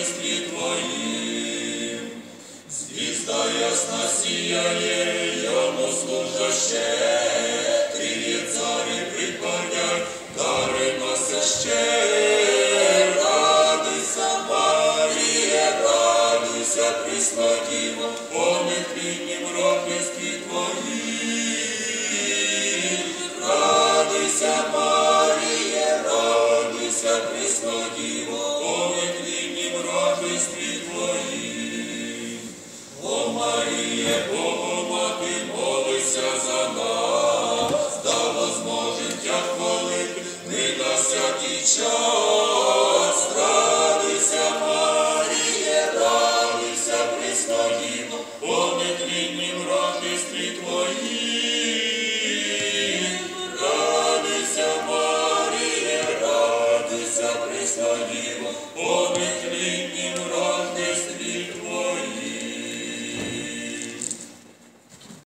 милості Твоїм, звізда ясна сіяє, йому служаще, ти є царі припадять, дари ще, радуйся, Марія, радуйся, присла діва, молився за нас, дала зможуть хвалити, ми на всякий час, радуйся, Маріє, радуйся, Преснодіно, о нетліннім радісті твоїм. радуйся, Маріє, радуйся,